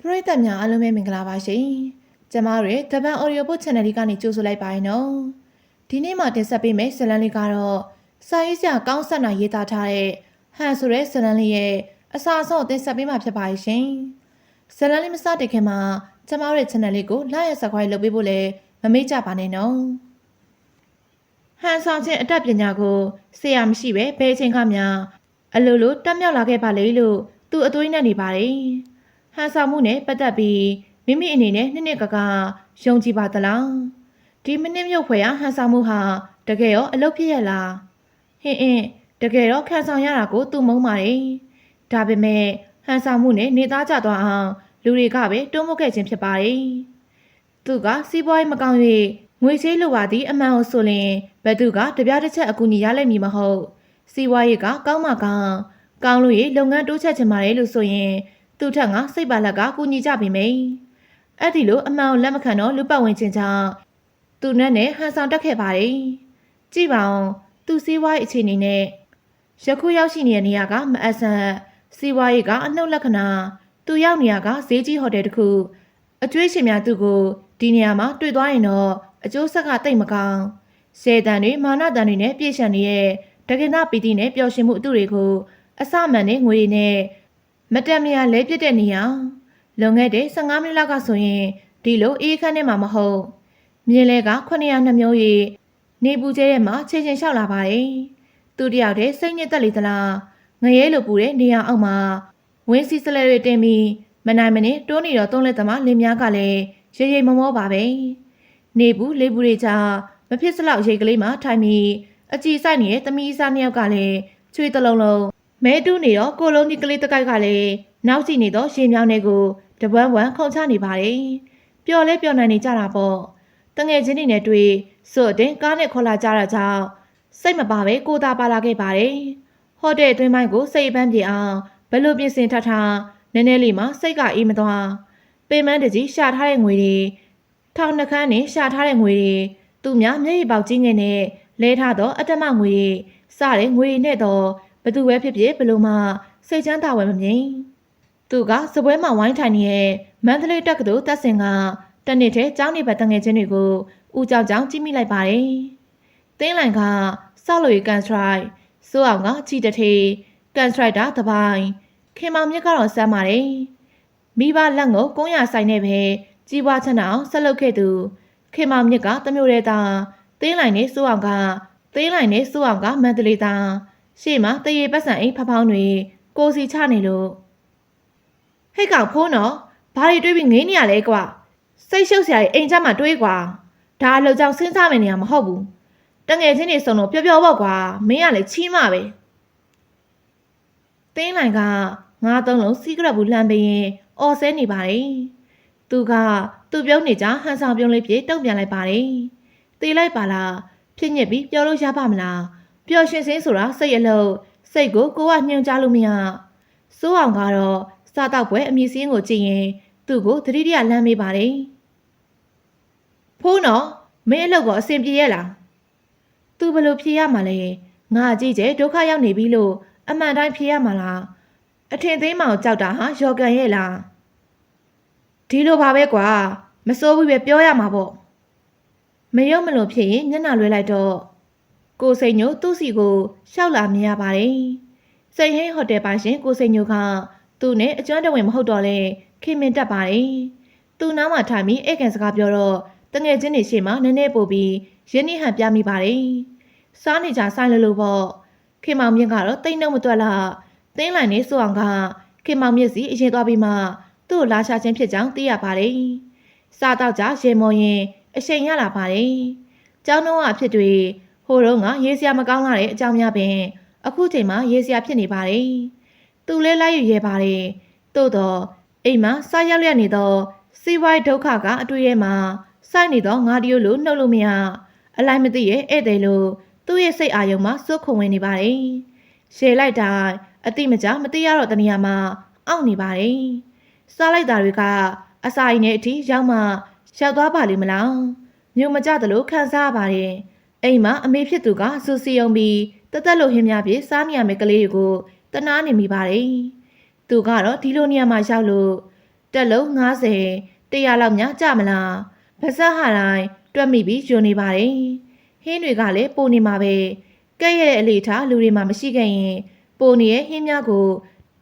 ပရိသတ်များအားလုံးပဲမင်္ဂလာပါရှင်။ကျမတို့ရဲ့ The Ban Audio Book Channel လေးကနေကြိုဆိုလိုက်ပါရနော်။ဒီနေ့မှတင်ဆက်ပေးမယ့်ဇာတ်လမ်းလေးကတော့စာရေးဆရာကောင်းဆက်နာရေးသားထားတဲ့ဟန်ဆိုတဲ့ဇာတ်လမ်းလေးရဲ့အစာအဆုံးတင်ဆက်ပေးမှာဖြစ်ပါရှင်။ဇာတ်လမ်းလေးမစတင်ခင်မှာကျမတို့ရဲ့ channel လေးကို like ရ subscribe လုပ်ပေးဖို့လည်းမမေ့ကြပါနဲ့နော်။ဟန်ဆောင်ခြင်းအတတ်ပညာကိုဆရာမရှိပဲဘယ်အချိန်ကမှအလိုလိုတက်မြောက်လာခဲ့ပါလေလို့သူအသွေးနဲ့နေပါတယ်။ ဟန်ဆောင်မှုနဲ့ပတ်သက်ပြီးမိမိအနေနဲ့နှစ်နှစ်ကကယုံကြည်ပါသလားဒီမိနစ်မြုပ်ဖွယ်ရဟန်ဆောင်မှုဟာတကယ်ရောအလုပ်ဖြစ်ရလားဟင်းအင်းတကယ်တော့ခံဆောင်ရတာကိုသူမုန်းပါတယ်ဒါပေမဲ့ဟန်ဆောင်မှုနဲ့နေသားကြသွားအောင်လူတွေကပဲတွန်းမခဲ့ခြင်းဖြစ်ပါတယ်သူကစီးပွားရေးမကောင်း၍ငွေချေးလိုပါသည့်အမှန်ကိုဆိုရင်ဘယ်သူကတပြားတစ်ချက်အကူအညီရလိမ့်မည်မဟုတ်စီးပွားရေးကကောင်းမှကောင်းကောင်းလို့ရလုပ်ငန်းတိုးချက်ချင်ပါတယ်လို့ဆိုရင် သူ့ထက်ငါစိတ်ပါလက်ကကူညီကြပြီမေ။အဲ့ဒီလိုအမှန်ကိုလက်မခံတော့လူပတ်ဝင်ချင်းကြောင့်သူနဲ့နဲ့ဟန်ဆောင်တက်ခဲ့ပါတယ်။ကြည့်ပါဦးသူစည်းဝါးရေးအခြေအနေနဲ့ယခုရောက်ရှိနေတဲ့နေရာကမအပ်ဆန်စီးပွားရေးကအနှုတ်လက္ခဏာသူရောက်နေရကဈေးကြီးဟိုတယ်တစ်ခုအကျွေးရှင်များသူ့ကိုဒီနေရာမှာတွေ့သွားရင်တော့အကျိုးဆက်ကတိတ်မကောင်းရှေတန်တွေမာနတန်တွေနဲ့ပြည့်ရှံနေတဲ့တက္ကနာပီတိနဲ့ပျော်ရွှင်မှုအတုတွေကိုအစမှန်နဲ့ငွေတွေနဲ့ မတက်မရလဲပြစ်တဲ့နေရလွန်ခဲ့တဲ့15မိနစ်လောက်ကဆိုရင်ဒီလိုအေးခန်းထဲမှာမဟုတ်မြင်းလဲက900နှစ်မျိုး၍နေပူကျဲရဲ့မှာခြေချင်းလျှောက်လာပါတယ်သူတယောက်တည်းစိတ်ညစ်တက်လေသလားငရဲလိုပူတဲ့နေရအောက်မှာဝင်းစီစလဲတွေတင်ပြီးမနိုင်မနေတိုးနေတော့သုံးလက်သမားလင်းများကလည်းရေရိမ်မမောပါပဲနေဘူးလေးဘူးတွေချမဖြစ်စလောက်ရိတ်ကလေးမှထိုင်ပြီးအကြည်ဆိုင်နေတဲ့သမီးစားနှစ်ယောက်ကလည်းချွေတလုံးလုံး မဲတူးနေတော့ကိုလုံးဒီကလေးတကိုက်ကလည်းနောက်ကြည့်နေတော့ရှင်မြောင်းတွေကိုတပန်းပန်းခုန်ချနေပါတယ်။ပျော်လဲပျော်နိုင်နေကြတာပေါ့။တငယ်ချင်းတွေနဲ့တွေ့စို့အတင်းကားနဲ့ခေါ်လာကြတာကြောင့်စိတ်မပါပဲကိုသာပါလာခဲ့ပါတယ်။ဟိုတယ်အတွင်းပိုင်းကိုစိတ်အပန်းပြေအောင်ဘယ်လိုပြင်ဆင်ထထားနည်းနည်းလေးမှစိတ်ကအေးမသွား။ပေမန်းတကြီးရှာထားတဲ့ငွေတွေထောင်နှခမ်းနဲ့ရှာထားတဲ့ငွေတွေသူများမျက်ရည်ပေါက်ကြီးငယ်နဲ့လဲထားတော့အတ္တမငွေတွေစတဲ့ငွေတွေနဲ့တော့ ဘသူပဲဖြစ်ဖြစ်ဘလို့မှစိတ်ချမ်းသာဝယ်မမြင်သူကစပွဲမှာဝိုင်းထိုင်နေတဲ့မန္တလေးတက္ကသိုလ်တက်စင်ကတနေ့တည်းကျောင်းနေဘက်တငယ်ချင်းတွေကိုဦးကြောင်ကြောင်ကြည့်မိလိုက်ပါတယ်။တင်းလိုင်ကစောက်လို့ရကန်စထရိုက်စိုးအောင်ကချီတထေကန်စထရိုက်တာတပိုင်းခင်မောင်မြက်ကတော့စမ်းပါတယ်။မိဘလက်ငုပ်ကုန်းရဆိုင်နဲ့ပဲကြီးပွားချမ်းအောင်ဆက်လုပ်ခဲ့သူခင်မောင်မြက်ကတမျိုးတဲ့သားတင်းလိုင်နဲ့စိုးအောင်ကတင်းလိုင်နဲ့စိုးအောင်ကမန္တလေးသား ရှေ့မှာတရေပတ်စံအိမ်ဖဖောင်းတွေကိုစီချနေလို့ဟဲ့ကောင်ဖိုးနော်ဘာတွေတွေးပြီးငင်းနေရလဲကွာစိတ်ရှုပ်စရာတွေအိမ်ကြမှာတွေးကွာဒါအလောက်ကြောင့်စဉ်းစားမယ်နေရမဟုတ်ဘူးတငယ်ချင်းတွေစုံလို့ပျော်ပျော်ပေါ့ကွာမင်းကလည်းချီးမပဲတင်းလိုင်ကငါးသုံးလုံးစီးကရက်ဘူးလှမ်းပေးရင်အော်ဆဲနေပါတယ်သူကသူ့ပြုံးနေကြဟန်ဆောင်ပြုံးလေးပြေတုံ့ပြန်လိုက်ပါတယ်တေးလိုက်ပါလားဖြစ်ညစ်ပြီးပြောလို့ရပါမလား ပျော်ရွှင်စင်းဆိုတာစိတ်အလုံးစိတ်ကိုကိုကညှို့ချလို့မရစိုးအောင်ကတော့စားတော့ပွဲအမည်စင်းကိုကြည့်ရင်သူ့ကိုသတိတရလမ်းမေးပါတယ်ဖိုးနော်မင်းအလုပ်ကအဆင်ပြေရဲ့လားသူဘယ်လိုဖြေရမှာလဲငါကြည့်ကျဒုက္ခရောက်နေပြီလို့အမှန်တိုင်းဖြေရမှာလားအထင်သေးမောင်ကြောက်တာဟာယော်ကန်ရဲ့လားဒီလိုပါပဲကွာမစိုးဘူးပဲပြောရမှာပေါ့မယုံမလို့ဖြစ်ရင်မျက်နှာလွှဲလိုက်တော့ ကိုစိန်ညိုသူ့စီကိုရှောက်လာမြင်ရပါတယ်။စိန်ဟင်းဟိုတယ်ပါရှင်ကိုစိန်ညိုကသူ့နဲ့အကျွမ်းတဝင်မဟုတ်တော့လဲခင်မင်တက်ပါတယ်။သူ့နားမှာထိုင်ပြီးဧကန်စကားပြောတော့တငယ်ချင်းတွေရှေ့မှာနည်းနည်းပို့ပြီးရင်းနှီးဟန်ပြမိပါတယ်။စားနေကြဆိုင်လို့လို့ပေါ့။ခင်မောင်မြင့်ကတော့တိတ်နှုတ်မတွက်လား။တင်းလိုက်နေဆိုအောင်ကခင်မောင်မြင့်စီအရင်သွားပြီးမှသူ့ကိုလာချခြင်းဖြစ်ကြောင်းသိရပါတယ်။စားတော့ကြရေမော်ရင်အချိန်ရလာပါတယ်။ကျောင်းတော်ကအဖြစ်တွေ ဟိုတော့ကရေးစရာမကောင်းလာတဲ့အကြောင်းများပင် အခုချိန်မှာရေးစရာဖြစ်နေပါတယ်။သူလဲလိုက်ရရဲပါတယ်။သို့တော့အိမ်မှာစားရောက်ရနေတော့စီးပွားရေးဒုက္ခကအတွေ့ရဲမှာစိုက်နေတော့ငါတရိုးလိုနှုတ်လို့မရအလိုက်မသိရဲ့ဧည့်သည်လို့သူ့ရဲ့စိတ်အာရုံမှာစွတ်ခုံဝင်နေပါတယ်။ရှယ်လိုက်တိုင်းအတိမကြမသိရတော့တနေရာမှာအောင့်နေပါတယ်။စားလိုက်တာတွေကအစာအိမ်နဲ့အထိရောက်မှရောက်သွားပါလိမ့်မလား။မြို့မကြသလိုခံစားရပါတယ်။ အိမ်မှာအမေဖြစ်သူကစူစီယုံပြီးတသက်လို့ဟင်းများပြေစားနေရမယ့်ကလေးတွေကိုတနာနေမိပါတယ်။သူကတော့ဒီလိုနေရာမှာရောက်လို့တတက်လုံး90 100လောက်များကြမလားပါဇက်ဟာတိုင်းတွက်မိပြီးယွန်နေပါတယ်ဟင်းတွေကလည်းပိုနေမှာပဲကဲ့ရဲ့အလေထားလူတွေမှာမရှိခဲ့ရင် ပိုနေရဲ့ဟင်းများကို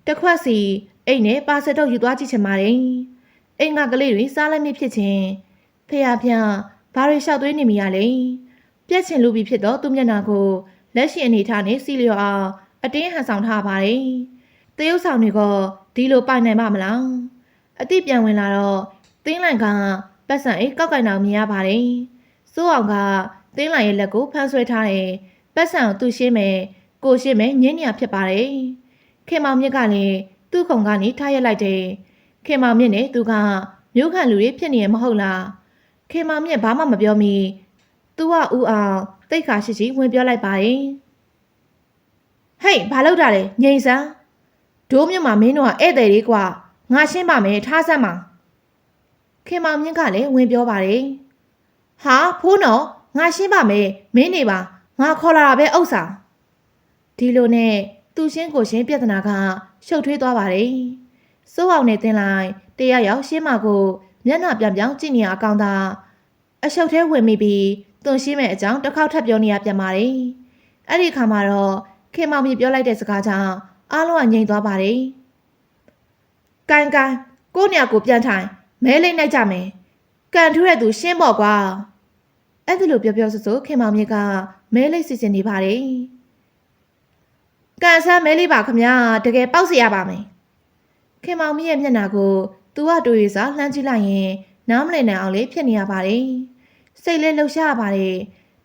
တစ်ခွက်စီအိတ်နဲ့ပါစတော့ယူသွားကြည့်ချင်ပါတယ်အိမ်ကကလေးတွေစားလိုက်မိဖြစ်ချင်းဖေရဖျားဘာတွေလျှောက်သွေးနေမိရလဲ ပြက်ချင်လူပြီးဖြစ်တော့သူ့မျက်နှာကိုလက်ရှိအနေထားနဲ့စီလျော်အောင်အတင်းဟန်ဆောင်ထားပါတယ်တရုပ်ဆောင်တွေကဒီလိုပိုင်နိုင်ပါမလားအတိပြန်ဝင်လာတော့တင်းလိုင်ကပတ်စံအိတ်ကောက်ကင်အောင်မြင်ရပါတယ်စိုးအောင်ကတင်းလိုင်ရဲ့လက်ကိုဖမ်းဆွဲထားတယ်ပတ်စံကိုသူ့ရှင်းမယ်ကိုရှင်းမယ်ညင်းညာဖြစ်ပါတယ်ခင်မောင်မြင့်ကလည်းသူ့ခုံကနေထားရက်လိုက်တယ်ခင်မောင်မြင့်နဲ့သူကမြို့ခံလူတွေဖြစ်နေရမဟုတ်လားခင်မောင်မြင့်ဘာမှမပြောမီ သူကဦးအောင်တိတ်ခါရှိရှိဝင်ပြောလိုက်ပါတယ်ဟေးဘာလုပ်တာလဲငိန်စမ်းဒိုးမြင့်မှာမင်းတို့ကဧည့်သည်လေးကွာငါရှင်းပါမယ်ထားစမ်းပါခင်မောင်မြင့်ကလည်းဝင်ပြောပါတယ်ဟာဖိုးနော်ငါရှင်းပါမယ်မင်းနေပါငါခေါ်လာတာပဲဥစ္စာဒီလိုနဲ့သူရှင်းကိုရှင်းပြဿနာကရှုပ်ထွေးသွားပါတယ်စိုးအောင်နဲ့တင်လိုက်တရရောက်ရှင်းမကိုမျက်နှာပြန်ပြောင်းကြည့်နေရအကောင်သာအရှုပ်သေးဝင်မိပြီး သွန်ရှင်းမဲ့အကြောင်းတစ်ခေါက်ထပ်ပြောနေရပြန်ပါတယ်အဲ့ဒီခါမှာတော့ခင်မောင်ကြီးပြောလိုက်တဲ့စကားကြောင့်အားလုံးကငြိမ်သွားပါတယ်ကန်ကန်ကိုညကိုပြန်ထိုင်မဲလေးနိုင်ကြမယ်ကန်ထူးတဲ့သူရှင်းပေါ့ကွာအဲ့ဒီလိုပြောပြောဆိုဆိုခင်မောင်မြင့်ကမဲလေးစီစဉ်နေပါတယ်ကန်ဆန်းမဲလေးပါခမညာတကယ်ပေါက်စီရပါမယ်ခင်မောင်မြင့်ရဲ့မျက်နှာကိုသူကတွေ့ရစားလှမ်းကြည့်လိုက်ရင်နားမလည်နိုင်အောင်လေးဖြစ်နေရပါတယ် စိတ်လေးလှုပ်ရှားရပါတယ်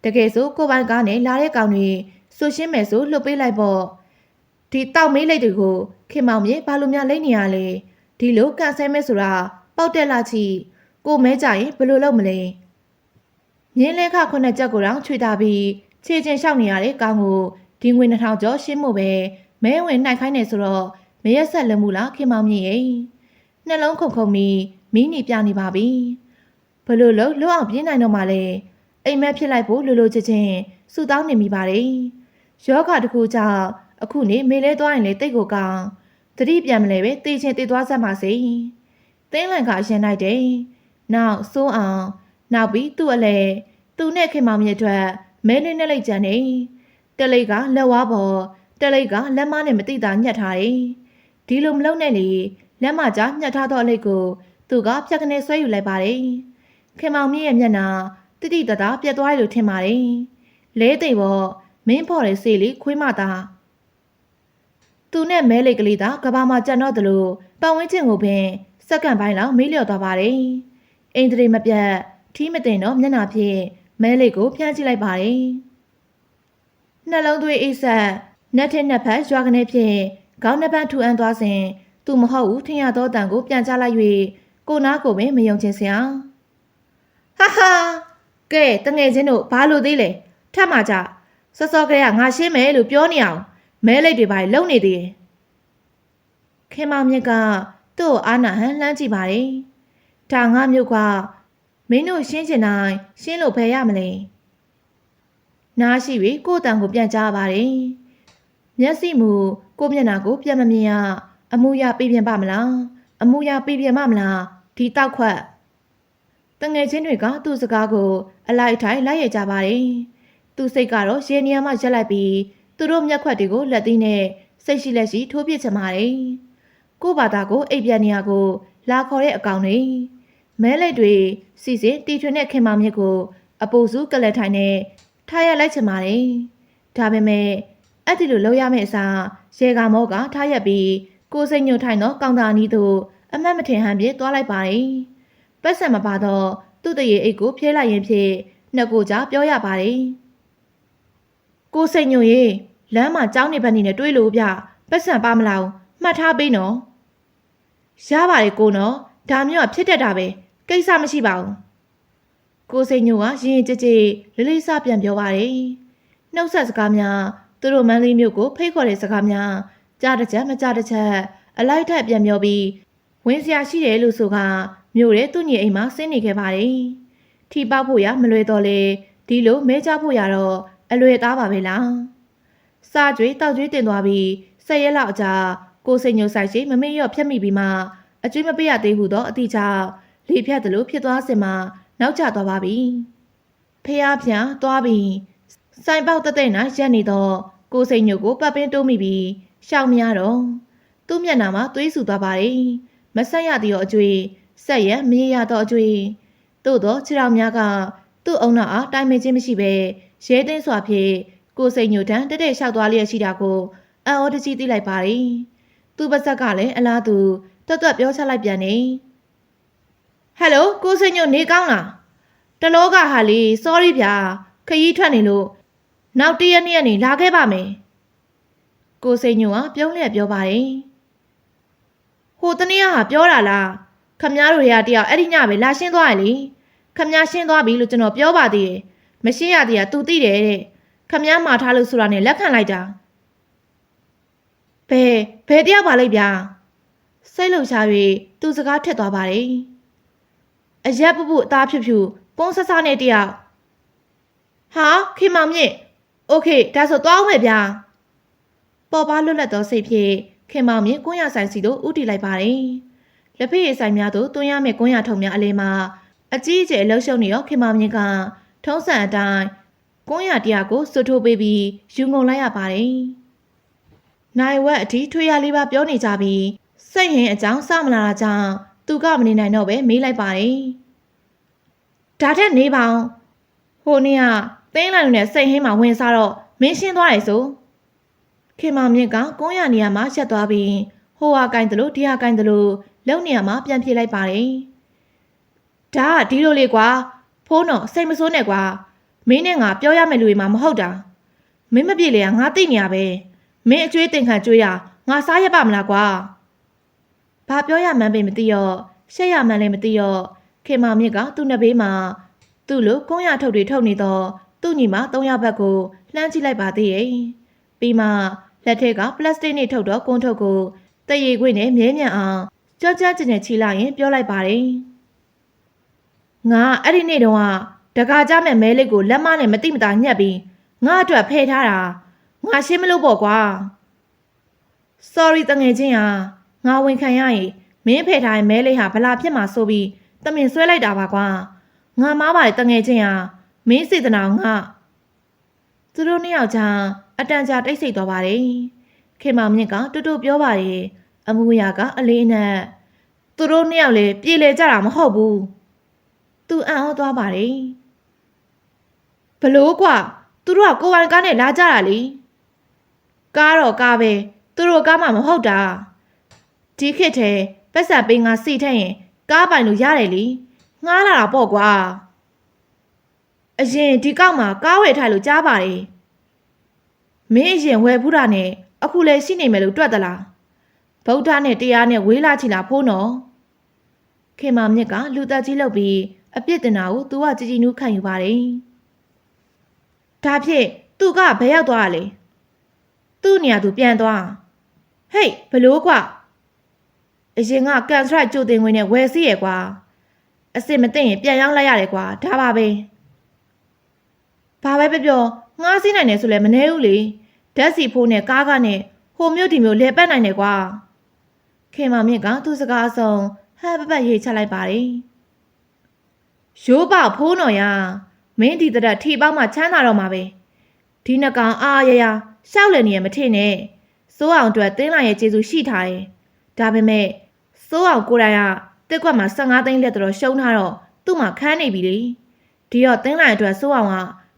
တကယ်ဆိုကိုပိုင်ကားနဲ့လာတဲ့ကောင်တွေဆူရှင်းမယ်ဆိုလှုပ်ပေးလိုက်ပေါ့ဒီတောက်မေးလိုက်တွေကိုခင်မောင်မြင့်ဘာလို့များလိမ့်နေရလဲဒီလိုကန်ဆဲမဲဆိုတာပေါက်တက်လာချီကိုမဲကြရင်ဘယ်လိုလုပ်မလဲမြင်းလဲခခုနှစ်ချက်ကိုတောင်ချွေတာပြီးခြေချင်းလျှောက်နေရတဲ့ကောင်ကိုဒီငွေ2000ကျော်ရှင်းမှုပဲမဲဝင်နှိုက်ခိုင်းနေဆိုတော့မရက်ဆက်လမှုလားခင်မောင်မြင့်ရဲ့နှလုံးခုန်ခုန်ပြီးမီးနီပြနေပါပြီ ဘလို့လို့လွတ်အောင်ပြင်းနိုင်တော့မှလဲအိမ်မက်ဖြစ်လိုက်ဖို့လိုလိုချစ်ချင်းစူတောင်းနေမိပါတယ်ယောဂတကူကြောင့်အခုနေမေလဲသွားရင်လေတိတ်ကိုကောင်းတတိပြန်မလဲပဲတေးချင်းတေးသွားစမ်းပါစေသင်းလန်ကအရင်လိုက်တယ်နောက်စိုးအောင်နောက်ပြီးသူ့အလဲသူနဲ့ခင်မောင်မြတ်အတွက်မဲလေးနဲ့လိုက်ကြံနေတလိတ်ကလက်ဝါးပေါ်တလိတ်ကလက်မနဲ့မတိတာညှက်ထားတယ်ဒီလိုမလုပ်နဲ့လေလက်မကြားညှက်ထားသောအလိတ်ကိုသူကဖြတ်ကနေဆွဲယူလိုက်ပါတယ် ခင်မောင်မြင့်ရဲ့မျက်နှာတိတိတသားပြတ်သွားရလို့ထင်ပါတယ်လဲသိပေါ့မင်းဖော်တဲ့စေလေးခွေးမသားသူနဲ့မဲလိတ်ကလေးသာကဘာမှာကြံတော့တယ်လို့ပတ်ဝန်းကျင်ကိုပင်စက္ကန့်ပိုင်းလောက်မေးလျော်သွားပါတယ်အိမ်တရေမပြတ်ထီးမတင်တော့မျက်နှာဖြင့်မဲလိတ်ကိုဖျန်းကြည့်လိုက်ပါတယ်နှလုံးသွေးအိတ်ဆက်နက်ထက်နက်ဖက်ရွာကနေဖြင့်ခေါင်းနှစ်ပန်းထူအပ်သွားစဉ်သူမဟုတ်ဘူးထင်ရသောတန်ကိုပြန်ချလိုက်၍ကိုနာကိုပင်မယုံချင်စရာ ဟာဟာကဲတငယ်ချင်းတို့ဘာလို့သေးလဲထပ်မှကြစောစောကလေးကငါရှင်းမယ်လို့ပြောနေအောင်မဲလိတ်တွေပါလုံနေသေးတယ်ခင်မောင်မြင့်ကသူ့ကိုအာနာဟန်လှမ်းကြည့်ပါတယ်ဒါငါမျိုးကမင်းတို့ရှင်းချင်တိုင်းရှင်းလို့ဖယ်ရမလဲနားရှိပြီးကို့တန်ကိုပြန်ကြားပါတယ်မျက်စိမူကိုမျက်နှာကိုပြန်မမြင်ရအမှုရပြပြန်ပါမလားအမှုရပြပြန်မမလားဒီတောက်ခွက် တငယ်ချင်းတွေကသူ့စကားကို အလိုက်ထိုင်လိုက်ရကြပါတယ်သူစိတ်ကတော့ရေနေရာမှရက်လိုက်ပြီးသူတို့မျက်ခွက်တွေကိုလက်သီးနဲ့စိတ်ရှိလက်ရှိထိုးပစ်ချင်ပါတယ်ကို့ဘာသာကိုအိပ်ပြန်နေရကို လာခေါ်တဲ့အကောင်တွေမဲလက်တွေစီစဉ်တီထွင်တဲ့ခင်မောင်မြစ်ကို အပူစုကလတ်ထိုင်နဲ့ထားရလိုက်ချင်ပါတယ်ဒါပေမဲ့အဲ့ဒီလိုလုပ်ရမယ့်အစားရေကမောကထားရက်ပြီးကိုစိတ်ညှို့ထိုင်တော့ကောင်တာနီးသို့အမတ်မထင်ဟန်ပြေးသွားလိုက်ပါတယ် ပတ်စံမပါတော့သူ့တရေအိတ်ကိုဖျဲလိုက်ရင်ဖြင့်နှစ်ကိုကြားပြောရပါတယ်ကိုစိတ်ညှို့ရေလမ်းမှာကြောင်းနေဘက်နေနဲ့တွေးလို့ဗျပတ်စံပါမလားမှတ်ထားပေးနော်ရပါတယ်ကိုနော်ဒါမျိုးကဖြစ်တတ်တာပဲကိစ္စမရှိပါဘူးကိုစိန်ညိုကရင်ကြည်ကြည်လေးလေးစားပြန်ပြောပါတယ်နှုတ်ဆက်စကားများသူတို့မန်းလေးမျိုးကိုဖိတ်ခေါ်တဲ့စကားများကြားတစ်ချက်မကြားတစ်ချက်အလိုက်ထက်ပြန်ပြောပြီးဝင်းစရာရှိတယ်လို့ဆိုက မြို့ရဲ့သူ့ညီအိမ်မှာဆင်းနေခဲ့ပါတယ်ထီပေါက်ဖို့ရမလွယ်တော့လေဒီလိုမဲကြဖို့ရတော့အလွယ်သားပါပဲလားစာကြွေးတောက်ကြွေးတင်သွားပြီးဆက်ရက်လောက်အကြာကိုစိန်ညိုဆိုင်ရှိမမေ့ရော့ဖြတ်မိပြီးမှအကျွေးမပေးရသေးဟုသောအတိအကျလေဖြတ်သလိုဖြစ်သွားစင်မှာနောက်ကျသွားပါပြီဖះဖျားသွားပြီးစိုင်ပေါက်တက်တဲ့နာရက်နေတော့ကိုစိန်ညိုကိုပတ်ပင်းတိုးမိပြီးရှောင်မရတော့သူ့မျက်နှာမှာသွေးဆူသွားပါတယ်မဆက်ရသေးတော့အကျွေး ဆက်ရမရရတော့အကျွေးသို့တော့ခြေတော်များကသူ့အုံနောက်အားတိုင်မင်ခြင်းမရှိပဲရဲတင်းစွာဖြင့်ကိုစိန်ညိုတန်းတက်တက်လျှောက်သွားလျက်ရှိတာကိုအံ့ဩတကြီးသိလိုက်ပါတယ်သူ့ပါဇက်ကလည်းအလားတူတွတ်တွတ်ပြောချလိုက်ပြန်နေဟယ်လိုကိုစိန်ညိုနေကောင်းလားတလောကဟာလေ sorry ဗျာခရီးထွက်နေလို့နောက်တရက်နေ့ကနေလာခဲ့ပါမယ်ကိုစိန်ညိုကပြုံးလျက်ပြောပါတယ်ဟိုတနေ့ကဟာပြောတာလား ခမည်းတော်တွေကတယောက်အဲ့ဒီညပဲလာရှင်းသွားရလေခမည်းရှင်းသွားပြီလို့ကျွန်တော်ပြောပါသေးတယ်မရှင်းရသေးတာ तू သိတယ်တဲ့ခမည်းမှာထားလို့ဆိုတာနဲ့လက်ခံလိုက်တာဘယ်ဘယ်တယောက်ပါလိမ့်ဗျာစိတ်လှုပ်ရှား၍သူစကားထက်သွားပါတယ်အရက်ပပအသားဖြူဖြူပုံဆဆနဲ့တယောက်ဟာခင်မောင်မြင့်โอเคဒါဆိုသွားအောင်မယ်ဗျာပေါ်ပါလွတ်လပ်သောစိတ်ဖြင့်ခင်မောင်မြင့်ကွန်းရဆိုင်စီသို့ဥတီလိုက်ပါတယ် လက်ဖက်ရည်ဆိုင်များသို့တွန်းရမယ့်ကွန်းရထုံများအလဲမှာအကြီးအကျယ်လှုပ်ရှုပ်နေရောခင်မောင်မြင့်ကထုံးစံအတိုင်းကွန်းရတရားကိုစွတ်ထိုးပေးပြီးယူငုံလိုက်ရပါတယ်နိုင်ဝက်အထိထွေရလေးပါပြောနေကြပြီးစိတ်ရင်အကြောင်းစမလာတာကြောင့်သူကမနေနိုင်တော့ပဲမေးလိုက်ပါတယ်ဒါထက်နေပါအောင်ဟိုနေ့ကသင်းလိုက်နဲ့စိတ်ဟင်းမှာဝင်စားတော့မင်းရှင်းသွားတယ်ဆိုခင်မောင်မြင့်ကကုန်းရနေရာမှာရှက်သွားပြီးဟိုဟာကင်တယ်လို့ဒီဟာကင်တယ်လို့ လုံနေရာမှာပြန်ပြေးလိုက်ပါတယ်ဒါကဒီလိုလေကွာဖိုးတော့စိတ်မဆိုးနဲ့ကွာမင်းနဲ့ငါပြောရမယ့်လူတွေမှမဟုတ်တာမင်းမပြေလေကငါသိနေရပဲမင်းအကျွေးတင်ခံကျွေးရငါစားရပါမလားကွာဘာပြောရမှန်းပဲမသိရောရှက်ရမှန်းလည်းမသိရောခင်မောင်မြင့်ကသူ့နှစ်ဘေးမှာသူ့လိုကုန်းရထုတ်တွေထုတ်နေတော့သူ့ညီမ၃ယောက်ဘက်ကိုလှမ်းကြည့်လိုက်ပါသေးရဲ့ပြီးမှလက်ထက်ကပလတ်စတစ်နဲ့ထုတ်တော့ကွန်းထုတ်ကိုတရေခွေနဲ့မြဲမြံအောင် ကြောကြကျင်နဲ့ချီလိုက်ရင်ပြောလိုက်ပါတယ်ငါအဲ့ဒီနေ့တုန်းကတကာကြမဲ့မဲလေးကိုလက်မနဲ့မတိမတာညှက်ပြီးငါအတွက်ဖယ်ထားတာငါရှင်းမလို့ပေါ့ကွာ sorry တငယ်ချင်းဟာငါဝန်ခံရရင်မင်းဖယ်ထားရင်မဲလေးဟာဘလာဖြစ်မှာဆိုပြီးတမင်ဆွဲလိုက်တာပါကွာငါမားပါတယ်တငယ်ချင်းဟာမင်းစေတနာငါသူတို့နှစ်ယောက်ကြားအတန်ကြာတိတ်ဆိတ်သွားပါတယ်ခင်မောင်မြင့်ကတူတူပြောပါတယ် အမူအရာကအလေးနဲ့သူတို့နှစ်ယောက်လည်းပြေလေကြတာမဟုတ်ဘူးသူအံ့ဩသွားပါတယ်ဘလို့ကွာသူတို့ကကိုဝန်ကားနဲ့လာကြတာလေကားတော့ကားပဲသူတို့ကားမှမဟုတ်တာဒီခေတ်ထဲပက်ဆက်ပေးငါစီထက်ရင်ကားပိုင်လို့ရတယ်လေငားလာတာပေါ့ကွာအရင်ဒီကောက်မှာကားဝယ်ထိုင်လို့ကြားပါတယ်မင်းအရင်ဝယ်ဖူးတာနဲ့အခုလည်းရှိနေမယ်လို့တွက်သလား ဗုဒ္ဓနဲ့တရားနဲ့ဝေးလာချင်တာဖိုးနော်ခင်မာမြင့်ကလူသက်ကြီးလုပ်ပြီးအပြစ်တင်တာကိုသူကကြည်ကြည်နူးခံယူပါတယ်ဒါဖြင့်သူကဘယ်ရောက်သွားတာလဲသူ့နေရာသူပြန်သွားဟေးဘလို့ကွာအရင်ကကန်ထရိုက်ကြိုတင်ဝင်နဲ့ဝယ်စီးရယ်ကွာအစ်စ်မသိရင်ပြန်ရောက်လိုက်ရတယ်ကွာဒါပါပဲဘာပဲပြောပြောငားစီးနိုင်တယ်ဆိုလည်းမနေဘူးလေဓာတ်စီဖိုးနဲ့ကားကနဲ့ဟိုမျိုးဒီမျိုးလဲပတ်နိုင်တယ်ကွာ ခင်မမြင့်ကသူ့စကားဆုံးဟဲ့ပပတ်ရေးချလိုက်ပါတယ်ရိုးပဖိုးတော်ရမင်းဒီတရက်ထီပေါက်မှချမ်းသာတော့မှာပဲဒီနှကောင်အားရရရှောက်လည်းနေရမထင်နဲ့စိုးအောင်အတွက်တင်းလာရဲ့ကျေးဇူးရှိထားတယ်ဒါပေမဲ့စိုးအောင်ကိုရိုင်းကတက်ကွက်မှာ15သိန်းလက်တော်ရှုံးထားတော့သူ့မှာခန်းနေပြီလေဒီတော့တင်းလာအတွက်စိုးအောင်က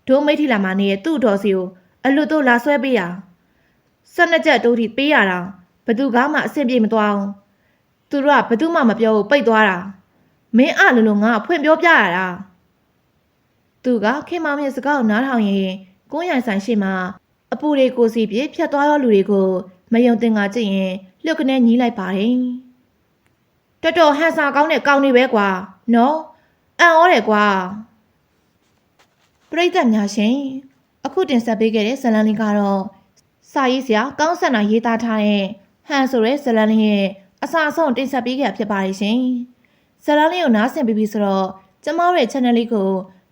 ဒိုးမိထီလာမှာနေတဲ့သူ့တော်စီကိုအလွတ်တို့လာဆွဲပေးရ၁၂ချက်တိုးထိပေးရတာ ဘသူကမှအဆင်ပြေမသွားအောင်သူတို့ကဘသူမှမပြောဘူးပိတ်သွားတာမင်းအလိုလိုငါဖွင့်ပြောပြရတာသူကခင်မောင်ရဲ့စကားကိုနားထောင်ရင်ကိုးရိုင်ဆိုင်ရှိမှအပူတွေကိုစီပြေဖြတ်သွားသောလူတွေကိုမယုံတင်ကကြည့်ရင်လှုပ်ကနေညီးလိုက်ပါတယ်တော်တော်ဟန်စာကောင်းတဲ့ကောင်းနေပဲကွာနော်အံ့ဩတယ်ကွာပရိသတ်များရှင်အခုတင်ဆက်ပေးခဲ့တဲ့ဇလန်လေးကတော့စာရေးဆရာကောင်းဆန်နာရေးသားထားတဲ့ ဟန်ဆိုတဲ့ဇလန်လေးရဲ့အစာအဆုံးတင်ဆက်ပေးခဲ့ဖြစ်ပါတယ်ရှင်ဇလန်လေးကိုနားဆင်ပြီးပြီဆိုတော့ကျမတို့ရဲ့ channel လေးကို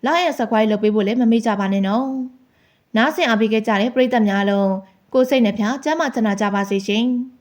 like and subscribe လုပ်ပေးဖို့လည်းမမေ့ကြပါနဲ့နော်နားဆင်အားပေးခဲ့ကြတဲ့ပရိသတ်များလုံးကိုစိတ်နှဖျားစမ်းမချနာကြပါစေရှင်။